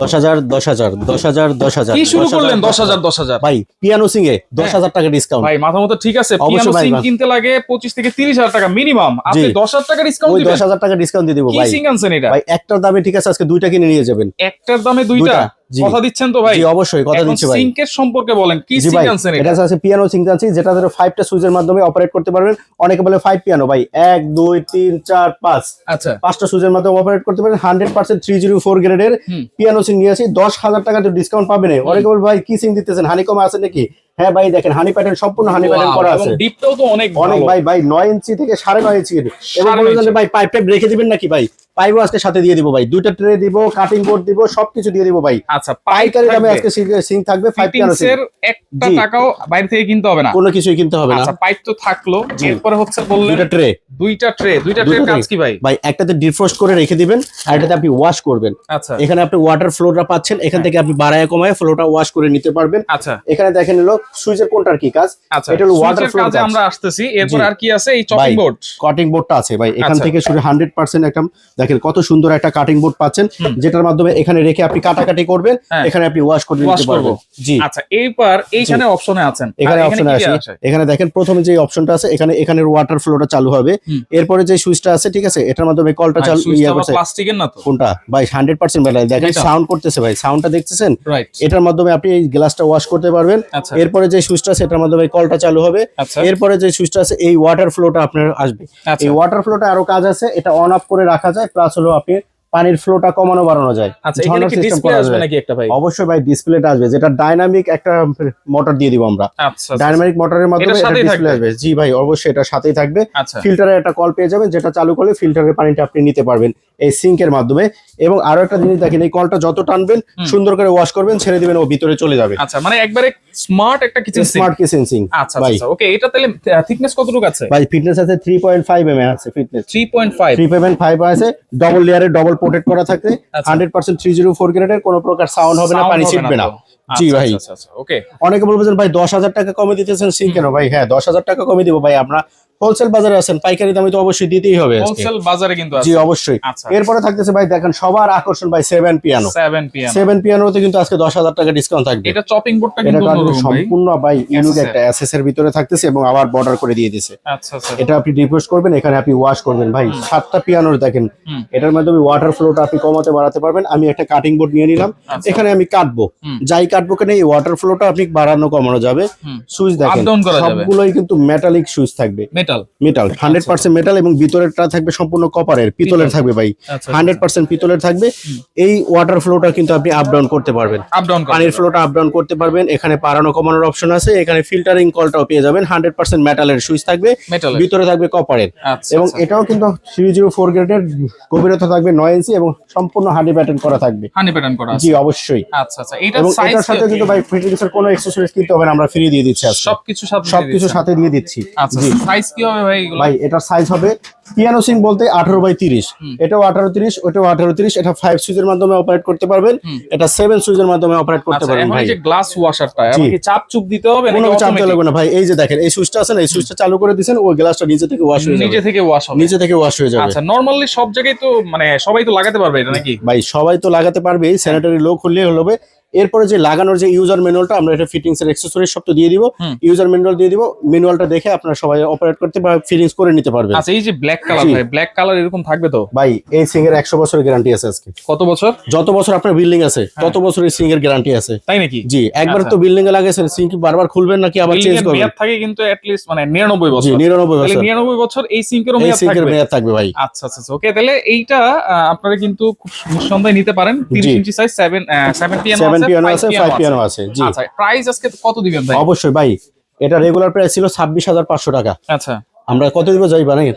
দশ হাজার দশ হাজার দশ হাজার দশ হাজার কি শুরু করলেন? দশ হাজার দশ হাজার। ভাই পিয়ানো সিং এ দশ হাজার টাকা ডিসকাউন্ট ভাই মাথা মতো ঠিক আছে পিয়ানো সিং কিনতে লাগে পঁচিশ থেকে তিরিশ হাজার টাকা মিনিমাম আপনি দশ হাজার টাকা ডিসকাউন্ট দিবেন দশ হাজার টাকা ডিসকাউন্ট দিয়ে দিব কি ভাই। সিং আনছেন এটা? ভাই একটার দামে ঠিক আছে আজকে দুইটা কিনে নিয়ে যাবেন। একটার দামে দুইটা। কথা দিচ্ছেন তো ভাই? অবশ্যই কথা দিচ্ছি ভাই। সিঙ্কের সম্পর্কে বলেন কি জি আনছেন এটা? আছে পিয়ানো সিং আনছি যেটা ধরো ফাইভটা সুইচের মাধ্যমে অপারেট করতে পারবেন। অনেকে বলে ফাইভ পিয়ানো ভাই এক দুই তিন চার পাঁচ। আচ্ছা। পাঁচটা সুইচের মাধ্যমে অপারেট করতে পারবেন hundred percent three zero four গ্রেডের পিয়ানো সিং নিয়ে আসি। দশ হাজার টাকা তো ডিসকাউন্ট পাবেন অনেকে বলে ভাই কি সিঙ্ক দিতেছেন? হানিকম আছে নাকি? হ্যাঁ ভাই দেখেন হানি প্যাটার্ন সম্পূর্ণ হানি প্যাটার্ন করা আছে। ডিপটাও তো অনেক অনেক ভাই ভাই নয় ইঞ্চি থেকে সাড়ে নয় ইঞ্চি এবং বলবেন ভাই পাইপ টাইপ রেখে দিবেন নাকি ভাই? পাইপও আজকে সাথে দিয়ে দিব ভাই। দুইটা ট্রে দিব কাটিং বোর্ড দিব সবকিছু দিয়ে দিব ভাই। আচ্ছা পাইপ পাইকারি দামে আজকে সিং থাকবে ফাইভ পিয়ানো সিং এর একটা টাকাও বাইরে থেকে কিনতে হবে না। কোনো কিছুই কিনতে হবে না। আচ্ছা পাইপ তো থাকল। এরপরে হচ্ছে বললেন দুইটা ট্রে দুইটা ট্রে দুইটা ট্রে কাজ কি ভাই? ভাই একটাতে ডিফ্রস্ট করে রেখে দিবেন আর এটাতে আপনি ওয়াশ করবেন। আচ্ছা। এখানে আপনি ওয়াটার ফ্লোটা পাচ্ছেন এখান থেকে আপনি বাড়ায় কমায় ফ্লোটা ওয়াশ করে নিতে পারবেন। আচ্ছা। এখানে দেখেন হলো সুইচের কোনটার কি কাজ? আচ্ছা এটা হলো সুইচের flow কাজে। আমরা আসতেছি। এরপর আর কি আছে? এই চপিং বোর্ড কাটিং বোর্ডটা আছে ভাই। এখান আচ্ছা। থেকে শুরু হান্ড্রেড পার্সেন্ট একটা দেখেন কত সুন্দর একটা কাটিং বোর্ড পাচ্ছেন যেটার মাধ্যমে এখানে রেখে আপনি কাটাকাটি করবেন হ্যাঁ। এখানে আপনি ওয়াশ করে নিতে পারবেন। জি। আচ্ছা এইবার এইখানে অপশনে আছেন। এখানে অপশনে আছে? এখানে দেখেন প্রথমে যে অপশনটা আছে এখানে এখানের ওয়াটার ফ্লোটা চালু হবে। এরপরে যে সুইচটা আছে ঠিক আছে এটার মাধ্যমে কলটা চালু ইয়ে করছে। প্লাস্টিকের না তো? কোনটা? ভাই হান্ড্রেড পার্সেন্ট বেলা দেখেন সাউন্ড করতেছে ভাই। সাউন্ডটা দেখতেছেন? এটার মাধ্যমে আপনি এই গ্লাসটা ওয়াশ করতে পারবেন। আচ্ছা। এরপরে যে সুইচটা এটার মাধ্যমে কলটা চালু হবে। আচ্ছা। এরপরে যে সুইচটা আছে এই ওয়াটার ফ্লোটা আপনার আসবে। আচ্ছা। এই ওয়াটার ফ্লোটা আরও কাজ আছে এটা অন অফ করে রাখা যায় প্লাস হলো আপনি পানির ফ্লোটা কমানো বাড়ানো যায়। আচ্ছা অবশ্যই ভাই ডিসপ্লেটা আসবে। যেটা ডাইনামিক একটা মোটর দিয়ে দিব আমরা। আচ্ছা আচ্ছা, ডাইনামিক মোটরের মাধ্যমে ডিসপ্লে আসবে। জি ভাই অবশ্যই এটা সাথেই থাকবে। আচ্ছা। ফিল্টারে একটা কল পেয়ে যাবেন যেটা চালু করলে ফিল্টারের পানিটা আপনি নিতে পারবেন এই সিঙ্কের মাধ্যমে। এবং আরও একটা জিনিস দেখেন এই কলটা যত টানবেন সুন্দর করে ওয়াশ করবেন ছেড়ে দিবেন ও ভিতরে চলে যাবে। আচ্ছা মানে একবারে স্মার্ট একটা কিচেন স্মার্ট কিচেন সিঙ্ক আচ্ছা ভাই। আচ্ছা ওকে এটা তাহলে থিকনেস কতটুকু আছে? ভাই ফিটনেস আছে থ্রি পয়েন্ট ফাইভ এম আছে ফিটনেস 3.5 থ্রি পয়েন্ট ফাইভ আছে ডবল লেয়ারে ডবল পোর্টেড করা থাকে আচ্ছা। Hundred percent three zero four গ্রেডের কোনো প্রকার সাউন্ড হবে না পানি ছিটবে না। জি আচ্ছা, ভাই। আচ্ছা আচ্ছা ওকে অনেকে বলবেন ভাই দশ হাজার টাকা কমে দিতেছেন সিম কেন? ভাই হ্যাঁ দশ হাজার টাকা কমে দিব। ভাই আমরা হোলসেল বাজারে আছেন পাইকারি দামে তো অবশ্যই দিতেই হবে হোলসেল বাজারে কিন্তু জি অবশ্যই। আচ্ছা। এরপরে থাকতেছে ভাই দেখেন সবার আকর্ষণ ভাই সেভেন পিয়ানো 7 পিএম সেভেন পিয়ানোতে কিন্তু আজকে দশ হাজার টাকা ডিসকাউন্ট থাকবে। এটা চপিং বোর্ডটা কিন্তু সম্পূর্ণ ভাই ইউনিক একটা এসএস এর ভিতরে থাকতেছে এবং আবার বর্ডার করে দিয়ে দিছে। আচ্ছা এটা আপনি ডিপোজ করবেন এখানে আপনি ওয়াশ করবেন ভাই। সাতটা পিয়ানোর দেখেন এটার মাধ্যমে ওয়াটার ফ্লোটা আপনি কমাতে বাড়াতে পারবেন। আমি একটা কাটিং বোর্ড নিয়ে নিলাম। আচ্ছা। এখানে আমি কাটবো। যাই কাটবো কেন এই ওয়াটার ফ্লোটা আপনি বাড়ানো কমানো যাবে। সুইচ দেখেন। সবগুলোই কিন্তু মেটালিক সুইচ থাকবে। Metal metal hundred percent metal এবং ভিতরেরটা থাকবে সম্পূর্ণ কপারের পিতলের থাকবে। ভাই। আচ্ছা হান্ড্রেড পার্সেন্ট পিতলের থাকবে। এই ওয়াটার ফ্লোটা কিন্তু আপনি আপ ডাউন করতে পারবেন। আপ ডাউন পানির ফ্লোটা আপ ডাউন করতে পারবেন। এখানে পারানো কমানোর অপশন আছে। এখানে ফিল্টারিং কলটাও পেয়ে যাবেন। হান্ড্রেড পার্সেন্ট মেটালের সুইচ থাকবে। ভিতরে থাকবে কপারের আচ্ছা এবং আচ্ছা। এটাও কিন্তু থ্রি জিরো ফোর গ্রেডের গভীরতা থাকবে নয় ইঞ্চি এবং সম্পূর্ণ হান্ডি প্যাটার্ন করা থাকবে। হানি প্যাটার্ন করা জি অবশ্যই। আচ্ছা আচ্ছা। এটা এবং এটার সাথে কিন্তু ভাই ফিটিংস এর কোনো এক্সেসরিজ কিনতে হবে না আমরা ফ্রি দিয়ে দিচ্ছি আজকে। সবকিছু সাথে সবকিছু সাথে দিয়ে দিচ্ছি। আচ্ছা সাইজ কি হবে ভাই এগুলো? ভাই এটার সাইজ হবে পিয়ানো সিং বলতে আঠারো বাই তিরিশ। হুম। এটাও আঠারো তিরিশ ওটাও আঠারো তিরিশ এটা ফাইভ সুইচের মাধ্যমে অপারেট করতে পারবেন। এটা সুইচের মাধ্যমে অপারেট করতে আচ্ছা পারবেন ভাই। এই যে গ্লাস ওয়াশারটা। চাপ চুপ দিতে হবে কোনো চাপ লাগবে না ভাই। এই যে দেখেন এই সুইচটা আছে না এই সুইচটা চালু করে দিয়েছেন ওই গ্লাসটা নিচে থেকে ওয়াশ হয়ে নিজে যাবে থেকে ওয়াশ হবে। নিচে থেকে ওয়াশ হয়ে যাবে। আচ্ছা নরমালি সব জায়গায় তো মানে সবাই তো লাগাতে পারবে এটা নাকি? ভাই সবাই তো লাগাতে পারবে স্যানিটারি লো খুললে হবে। এরপরে যে লাগানোর যে ইউজার ম্যানুয়ালটা আমরা এটা ফিটিংস এর অ্যাক্সেসরি সব তো দিয়ে দিব। ইউজার ম্যানুয়াল দিয়ে দিব। ম্যানুয়ালটা দেখে আপনারা সবাই অপারেট করতে বা ফিটিংস করে নিতে পারবেন। আচ্ছা এই যে ব্ল্যাক কালার ভাই ব্ল্যাক কালার এরকম থাকবে তো? ভাই এই সিং এর একশো বছরের গ্যারান্টি আছে আজকে। কত বছর? যত বছর আপনার বিল্ডিং আছে তত বছর এই সিং এর গ্যারান্টি আছে। তাই নাকি? জি একবার আচ্ছা। তো বিল্ডিং এ লাগাইছেন সিং কি বারবার খুলবেন নাকি আবার চেঞ্জ করবেন? মেয়াদ থাকে কিন্তু at least মানে 99 জি বছর। নিরানব্বই তাহলে বছর। 99 বছর এই সিং এর মেয়াদ থাকবে। মেয়াদ থাকবে ভাই। আচ্ছা আচ্ছা ওকে তাহলে এইটা আপনারা কিন্তু খুব নিঃসন্দেহে নিতে পারেন। 30 inch size 7 7 piano seven piano আছে পিয়ানো ফাইভ পিয়ানো আছে জি। আচ্ছা প্রাইস আজকে কত দিবেন ভাই? অবশ্যই ভাই এটা রেগুলার প্রাইস ছিল ছাব্বিশ হাজার পাঁচশো টাকা। আচ্ছা। আমরা কত দিব যাই বানাই?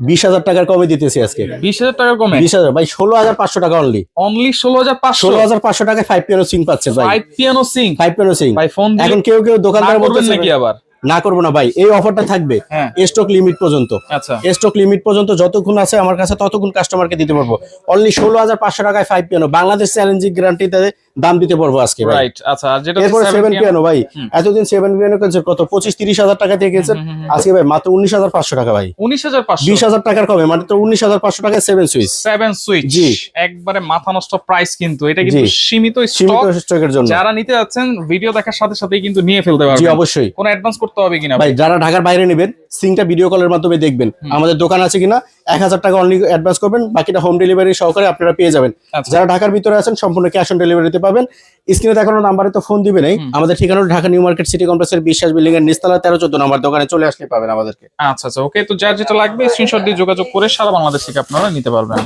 বিশ হাজার টাকার কমে দিতেছি আজকে। 20000 টাকা কমে? বিশ হাজার ভাই ষোলো হাজার পাঁচশো টাকা অনলি অনলি 16500 ষোলো হাজার পাঁচশো টাকায় ফাইভ পিয়ানো সিং পাচ্ছেন ভাই। 5 piano sink five piano sink ভাই ফোন এখন কেউ কেউ দোকানদার বলতেছে নাকি আবার? না করব না ভাই এই অফারটা থাকবে হ্যাঁ। স্টক লিমিট পর্যন্ত। আচ্ছা। স্টক লিমিট পর্যন্ত যতক্ষণ আছে আমার কাছে ততক্ষণ কাস্টমারকে দিতে পারব। অনলি ষোলো হাজার পাঁচশো টাকায় ফাইভ পিয়ানো বাংলাদেশ চ্যালেঞ্জিং গ্যারান্টিতে দাম দিতে পারব আজকে ভাই। রাইট আচ্ছা আর যেটা এরপরে সেভেন পিয়ানো ভাই। এতদিন সেভেন পিয়ানো কিনছেন কত? পঁচিশ তিরিশ হাজার টাকা দিয়ে কিনছেন আজকে ভাই মাত্র উনিশ হাজার পাঁচশো টাকা ভাই। উনিশ হাজার পাঁচশো। বিশ হাজার টাকার কমে উনিশ হাজার পাঁচশো টাকায় সেভেন সুইচ সেভেন সুইচ জি। একবারে মাথা নষ্ট প্রাইস কিন্তু। এটা কিন্তু সীমিত স্টক স্টকের জন্য। যারা নিতে যাচ্ছেন ভিডিও দেখার সাথে সাথেই কিন্তু নিয়ে ফেলতে পারবেন। জি অবশ্যই। কোনো অ্যাডভান্স করতে হবে কিনা ভাই যারা ঢাকার বাইরে নেবেন সিংটা ভিডিও কলের মাধ্যমে দেখবেন। আমাদের দোকান আছে কিনা? এক হাজার টাকা অনলি অ্যাডভান্স করবেন। বাকিটা হোম ডেলিভারি সহকারে আপনারা পেয়ে যাবেন। আচ্ছা। যারা ঢাকার ভিতরে আছেন সম্পূর্ণ ক্যাশ অন ডেলিভারিতে পাবেন। স্ক্রিনে দেখানো নাম্বারে তো ফোন দিবে নাই আমাদের ঠিকানা Dhaka New Market City Complex এর বিশ্বাস বিল্ডিং এর নিস্তালা তেরো চোদ্দ নম্বর দোকানে চলে আসলে পাবেন আমাদেরকে। আচ্ছা আচ্ছা ওকে তো যার যেটা লাগবে স্ক্রিনশট দিয়ে যোগাযোগ করে সারা বাংলাদেশ থেকে আপনারা নিতে পারবেন।